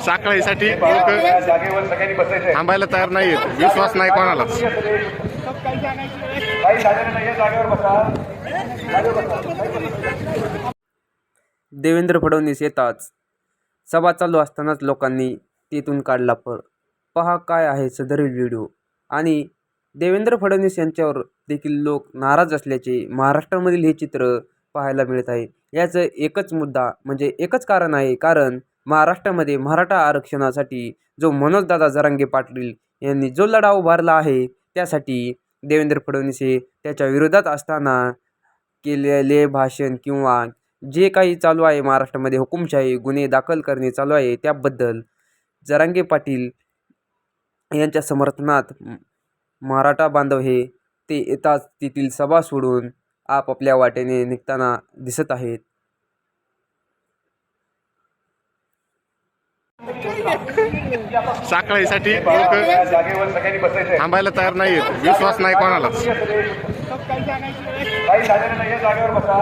साखळीसाठी लोक थांबायला तयार नाही विश्वास नाही कोणालाच देवेंद्र फडणवीस येताच सभा चालू असतानाच लोकांनी तिथून काढला पळ पहा काय आहे सदरील व्हिडिओ. आणि देवेंद्र फडणवीस यांच्यावर देखील लोक नाराज असल्याचे महाराष्ट्रामधील हे चित्र पाहायला मिळत आहे. याचं एकच मुद्दा म्हणजे एकच कारण आहे. कारण महाराष्ट्रामध्ये मराठा आरक्षणासाठी जो मनोजदादा जरांगे पाटील यांनी जो लढा उभारला आहे त्यासाठी देवेंद्र फडणवीस हे त्याच्या विरोधात असताना केलेले भाषण किंवा जे काही चालू आहे महाराष्ट्रामध्ये हुकुमशाही गुन्हे दाखल करणे चालू आहे त्याबद्दल जरांगे पाटील यांच्या समर्थनात मराठा बांधव हे ते येताच तेथील सभा सोडून आपापल्या वाटेने निघताना दिसत आहेत. साखळीसाठी लोक थांबायला तयार नाहीत विश्वास नाही कोणालाच नाही जागेवर बसा